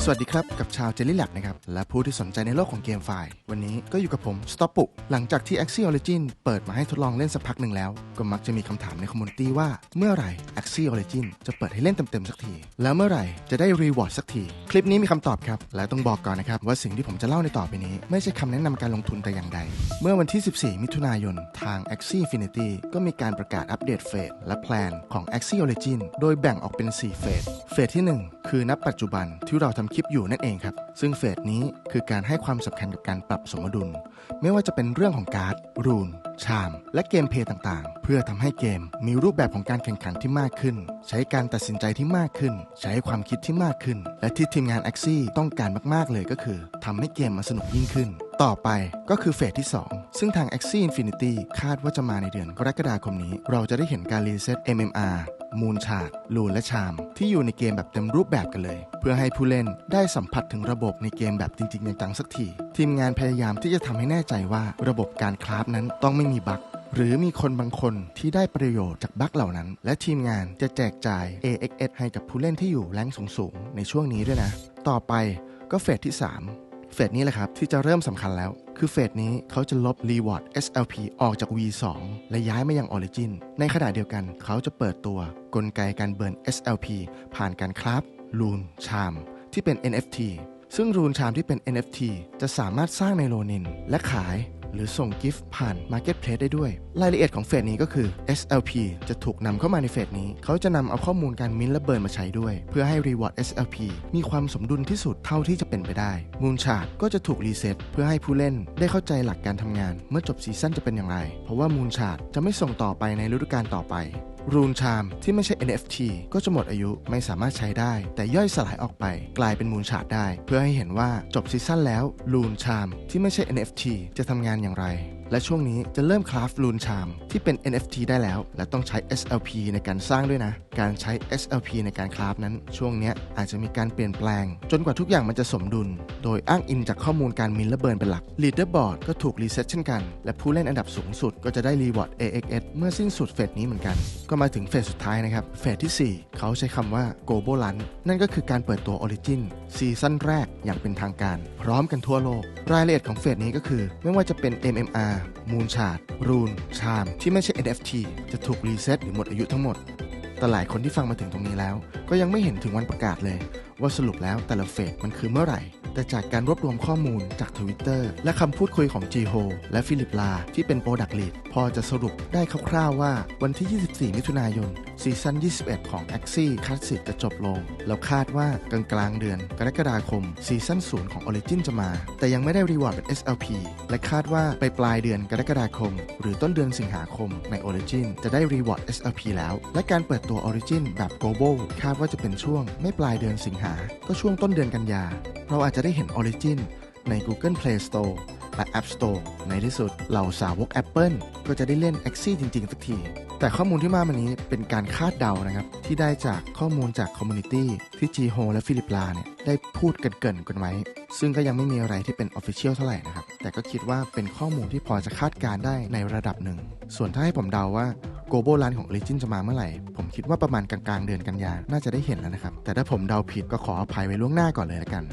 สวัสดีครับ กับชาวเจลลี่แลบนะครับ และผู้ที่สนใจในโลกของเกมไฟล์วันนี้ก็อยู่กับผม s t o p ปุหลังจากที่ Axie Origin เปิดมาให้ทดลองเล่นสักพักหนึ่งแล้ว ก็มักจะมีคำถามในคอมมูนิตี้ว่า เมื่อไหร่ Axie Origin จะเปิดให้เล่นเต็มๆสักที แล้วเมื่อไหร่จะได้รีวอร์ดสักที คลิปนี้มีคำตอบครับ และต้องบอกก่อนนะครับ ว่าสิ่งที่ผมจะเล่าในต่อไปนี้ ไม่ใช่คำแนะนำการลงทุนแต่อย่างใด เมื่อวันที่ 14 มิถุนายนทาง Axie Infinity ก็มีการประกาศอัปเดตเฟสและแพลนของ Axie Origin โดยแบ่งออกเป็น 4 เฟส เฟสที่ 1 คือณปัจจุบันที่เราทำคลิปอยู่นั่นเองครับ ซึ่งเฟสนี้คือการให้ความสำคัญกับการปรับสมดุล ไม่ว่าจะเป็นเรื่องของการ์ด รูน ชาม และเกมเพย์ต่างๆ เพื่อทำให้เกมมีรูปแบบของการแข่งขันที่มากขึ้น ใช้การตัดสินใจที่มากขึ้น ใช้ความคิดที่มากขึ้น และที่ทีมงาน a x ซี่ต้องการมากๆเลยก็คือทำให้เกมมันสนุกยิ่งขึ้น ต่อไปก็คือเฟสที่ 2 ซึ่งทาง Axie Infinity คาดว่าจะมาในเดือนกรกฎาคมนี้ เราจะได้เห็นการรีเซ็ต MMR มูนชาร์ดลูนและชาม ที่อยู่ในเกมแบบเต็มรูปแบบกันเลย เพื่อให้ผู้เล่นได้สัมผัสถึงระบบในเกมแบบจริงๆจังๆสักที ทีมงานพยายามที่จะทำให้แน่ใจว่าระบบการคราฟนั้นต้องไม่มีบั๊กหรือมีคนบางคนที่ได้ประโยชน์จากบั๊กเหล่านั้น และทีมงานจะแจกจ่าย AXS ให้กับผู้เล่นที่อยู่แรงสูงๆในช่วงนี้ด้วยนะ ต่อไปก็เฟสที่ 3 เฟสนี้แหละครับ ที่จะเริ่มสำคัญแล้ว คือเฟสนี้เขาจะลบ Reward SLP ออกจาก V2 และย้ายมายัง Origin ในขณะเดียวกันเขาจะเปิดตัวกลไกการเบิร์น SLP ผ่านการคราฟลูนชามที่เป็น NFT ซึ่งรูนชามที่เป็น NFT จะสามารถสร้างในโลนิน และขาย หรือส่งกิฟต์ผ่าน Marketplace ได้ด้วย รายละเอียดของเฟสนี้ก็คือ SLP จะถูกนำเข้ามาในเฟสนี้ เขาจะนำเอาข้อมูลการมิ้นและเบิร์นมาใช้ด้วย เพื่อให้ Reward SLP มีความสมดุลที่สุดเท่าที่จะเป็นไปได้มูลชาร์ดก็จะถูกรีเซ็ตเพื่อให้ผู้เล่นได้เข้าใจหลักการทำงาน เมื่อจบซีซั่นจะเป็นอย่างไร เพราะว่ามูลชาร์ดจะไม่ส่งต่อไปในฤดูกาลต่อไป รูนชามที่ไม่ใช่ NFT ก็จะหมดอายุไม่สามารถใช้ได้ แต่ย่อยสลายออกไปกลายเป็นมูลชาร์ดได้ เพื่อให้เห็นว่าจบซีซั่นแล้วรูนชามที่ไม่ใช่ NFT จะทำงานอย่างไรและช่วงนี้จะเริ่มคราฟรูนชามที่เป็น NFT ได้แล้ว และต้องใช้ SLP ในการสร้างด้วยนะ การใช้ SLP ในการคราฟนั้น ช่วงนี้อาจจะมีการเปลี่ยนแปลง จนกว่าทุกอย่างมันจะสมดุล โดยอ้างอิงจากข้อมูลการมินและเบิร์นเป็นหลัก Leaderboard ก็ถูกรีเซ็ตเช่นกัน และผู้เล่นอันดับสูงสุดก็จะได้ Reward AXS เมื่อสิ้นสุดเฟสนี้เหมือนกัน ก็มาถึงเฟสสุดท้ายนะครับ เฟสที่ 4 เขาใช้คำว่า Global Run นั่นก็คือการเปิดตัว Origin ซีซั่นแรกอย่างเป็นทางการ พร้อมกันทั่วโลกรายละเอียดของเฟสนี้ก็คือ ไม่ว่าจะเป็น MMR Moon Chart รูน ชาม ที่ไม่ใช่ NFT จะถูกรีเซ็ตหรือหมดอายุทั้งหมด แต่หลายคนที่ฟังมาถึงตรงนี้แล้ว ก็ยังไม่เห็นถึงวันประกาศเลย ว่าสรุปแล้วแต่ละเฟสมันคือเมื่อไหร่ แต่จากการรวบรวมข้อมูลจาก Twitter และคำพูดคุยของจีโฮและฟิลิปลาที่เป็นโปรดักต์ลีดพอจะสรุปได้คร่าวๆว่าวันที่ 24 มิถุนายน ซีซั่น 21 ของ Axie Classic จะจบลง แล้วคาดว่ากลางกลางเดือนกรกฎาคม ซีซั่น 0 ของ Origin จะมา แต่ยังไม่ได้รีวอร์ดเป็น SLP และคาดว่าไปปลายเดือนกรกฎาคม หรือต้นเดือนสิงหาคมใน Origin จะได้รีวอร์ด SLP แล้ว และการเปิดตัว Origin แบบ Global คาดว่าจะเป็นช่วงไม่ปลายเดือนสิงหา ก็ช่วงต้นเดือนกันยา เราอาจจะได้เห็น Origin ใน Google Play Store และ App Store ในที่สุดเหล่าสาวก Apple ก็จะได้เล่น Axie จริง ๆ สักที แต่ข้อมูลที่มาวันนี้เป็นการคาดเดานะครับ ที่ได้จากข้อมูลจากคอมมูนิตี้ที่จีโฮและฟิลิปลาเนี่ยได้พูดกันเกินๆกันไว้ ซึ่งก็ยังไม่มีอะไรที่เป็นออฟฟิเชียลเท่าไหร่นะครับ แต่ก็คิดว่าเป็นข้อมูลที่พอจะคาดการได้ในระดับหนึ่ง ส่วนถ้าให้ผมเดาว่าโกโบลันของ Origin จะมาเมื่อไหร่ ผมคิดว่าประมาณกลางๆเดือนกันยาน่าจะได้เห็นแล้วนะครับ แต่ถ้าผมเดาผิดก็ขออภัยไว้ล่วงหน้าก่อนเลยละกัน